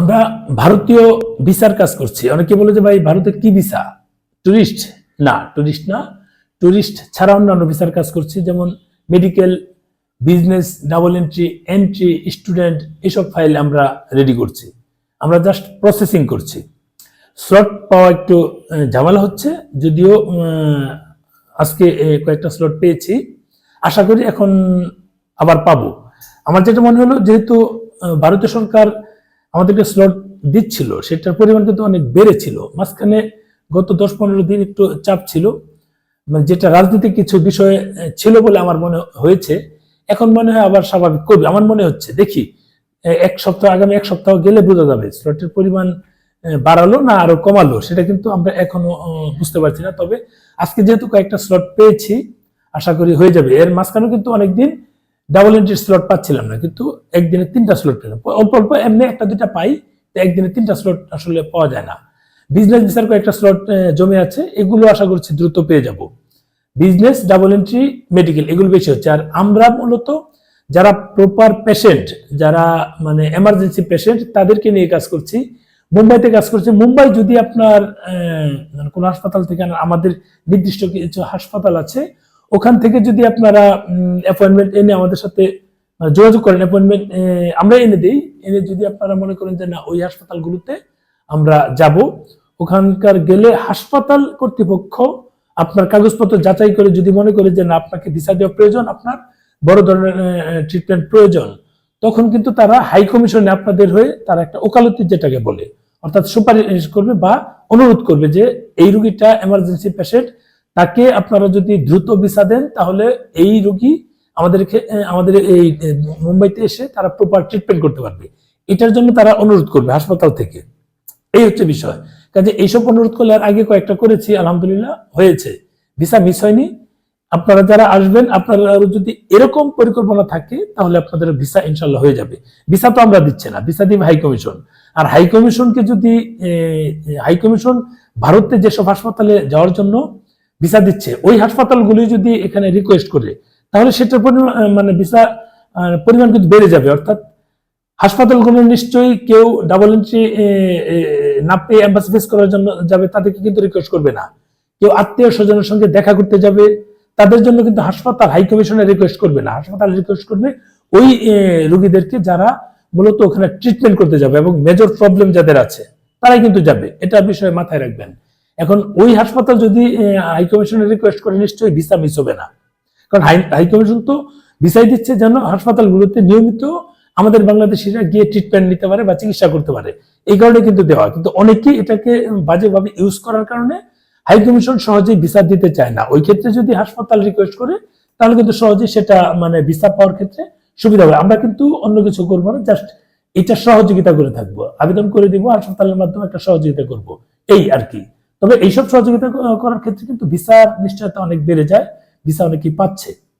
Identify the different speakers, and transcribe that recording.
Speaker 1: আমরা ভারতীয় ভিসার কাজ করছি। অনেকে বলে যে ভাই, ভারতে কি ভিসা টুরিস্ট? না টুরিস্ট না। টুরিস্ট ছাড়া অন্যান্য ভিসার কাজ করছি, যেমন medical business double entry entry student এসব ফাইল আমরা রেডি করছি। আমরা জাস্ট প্রসেসিং করছি। স্লট পাওয়া একটু ঝামেলা হচ্ছে। যদিও আজকে কয়েকটা স্লট পেয়েছি। আশা করি এখন আবার পাবো। আমার যেটা মনে হলো, যেহেতু ভারতীয় সরকার আমাদেরকে স্লট দিচ্ছিল, সেটার পরিমাণ কিন্তু অনেক বেড়েছিল। মাঝখানে গত দশ পনেরো দিন একটু চাপ ছিল। মানে যেটা রাজনৈতিক কিছু বিষয়ে ছিল বলে আমার মনে হয়েছে। এখন মনে হয় আবার স্বাভাবিক করবে। আমার মনে হচ্ছে, দেখি এক সপ্তাহ, আগামী এক সপ্তাহ গেলে বোঝা যাবে স্লটের পরিমাণ বাড়ালো না আরও কমালো, সেটা কিন্তু আমরা এখনও বুঝতে পারছি না। তবে আজকে যেহেতু কয়েকটা স্লট পেয়েছি, আশা করি হয়ে যাবে। এর মাঝখানেও কিন্তু অনেকদিন ডাবল এন্ট্রি স্লট পাচ্ছিলাম না, কিন্তু একদিনে তিনটা স্লট পেলাম। অল্প অল্প এমনি একটা দুইটা পাই একদিনে তিনটা স্লট আসলে পাওয়া যায় না। বিজনেস ভিসার কয়েকটা স্লট জমে আছে, এগুলো আশা করছি দ্রুত পেয়ে যাব। বিজনেস ডাবল এন্ট্রি মেডিকেল এগুলো বেশি হচ্ছে। আর আমরা মূলত যারা প্রপার পেশেন্ট যারা মানে এমার্জেন্সি পেশেন্ট তাদেরকে নিয়ে কাজ করছি। মুম্বাইতে কাজ করছি। মুম্বাই যদি আপনার মানে হাসপাতাল থেকে আমাদের নির্দিষ্ট কিছু হাসপাতাল আছে ওখান থেকে যদি আপনারা অ্যাপয়েন্টমেন্ট এনে আমাদের সাথে মানে যোগাযোগ করেন অ্যাপয়েন্টমেন্ট আমরা এনে দিই। এনে যদি আপনারা মনে করেন যে না, ওই হাসপাতালগুলোতে আমরা যাব, ওখানকার গেলে হাসপাতাল কর্তৃপক্ষ আপনার কাগজপত্র যাচাই করে যদি মনে করে যে না, আপনাকে ভিসা দেওয়া প্রয়োজন, আপনার বড় ধরনের ট্রিটমেন্ট প্রয়োজন, তখন কিন্তু তারা হাই কমিশনে আপনাদের হয়ে তারা একটা ওকালতি যেটাকে বলে, অর্থাৎ সুপারিশ করবে বা অনুরোধ করবে যে এই রুগীটা এমার্জেন্সি পেশেন্ট তাকে আপনারা যদি দ্রুত ভিসা দেন, তাহলে এই রোগী আমাদেরকে আমাদের এই মুম্বাইতে এসে তারা প্রপার ট্রিটমেন্ট করতে পারবে। এটার জন্য তারা অনুরোধ করবে হাসপাতাল থেকে। এই হচ্ছে বিষয়। কাজে এইসব অনুরোধ করলে আর আগে কয়েকটা করেছি, আলহামদুলিল্লাহ হয়েছে। ভিসা মিস হয়নি। আপনারা যারা আসবেন, আপনারা যদি এরকম পরিকল্পনা থাকে, তাহলে আপনাদের ভিসা ইনশাল্লাহ হয়ে যাবে। ভিসা তো আমরা দিচ্ছে না, ভিসা দিবে হাই কমিশন। আর হাই কমিশনকে যদি হাই কমিশন ভারতে যেসব হাসপাতালে যাওয়ার জন্য ভিসা দিচ্ছে, ওই হাসপাতালগুলি যদি এখানে রিকোয়েস্ট করে, তাহলে সেটার পরিমাণ মানে ভিসা পরিমাণ কিন্তু বেড়ে যাবে। অর্থাৎ হাসপাতালগুলো নিশ্চয়ই কেউ ডাবল এন্ট্রি না পেয়ে অ্যাম্বাসি ফেস করার জন্য যাবে, তাদেরকে কিন্তু রিকোয়েস্ট করবে না। কেউ আত্মীয় স্বজনের সঙ্গে দেখা করতে যাবে, তাদের জন্য কিন্তু হাসপাতাল হাই কমিশনে রিকোয়েস্ট করবে না। হাসপাতাল রিকোয়েস্ট করবে ওই রোগীদেরকে যারা মূলত ওখানে ট্রিটমেন্ট করতে যাবে এবং মেজর প্রবলেম যাদের আছে, তারাই কিন্তু যাবে। এটা বিষয়ে মাথায় রাখবেন। এখন ওই হাসপাতাল যদি হাই কমিশনে রিকোয়েস্ট করে, নিশ্চয়ই ভিসা মিস হবে না। কারণ হাই কমিশন তো ভিসাই দিচ্ছে যেন হাসপাতালগুলোতে নিয়মিত আমাদের বাংলাদেশিরা গিয়ে ট্রিটমেন্ট নিতে পারে বা চিকিৎসা করতে পারে। এই কারণে কিন্তু দেওয়া কিন্তু অনেকেই এটাকে বাজেভাবে ইউজ করার কারণে হাই কমিশন সহজেই ভিসা দিতে চায় না। ওই ক্ষেত্রে যদি হাসপাতাল রিকোয়েস্ট করে, তাহলে কিন্তু সহজেই সেটা মানে ভিসা পাওয়ার ক্ষেত্রে সুবিধা হবে। আমরা কিন্তু অন্য কিছু করব না জাস্ট এটা সহযোগিতা করে থাকব। আবেদন করে দিব, হাসপাতালের মাধ্যমে একটা সহযোগিতা করব। এই আর কি। তবে এইসব সহযোগিতা করার ক্ষেত্রে কিন্তু ভিসার নিশ্চয়তা অনেক বেড়ে যায় ভিসা অনেকেই পাচ্ছে।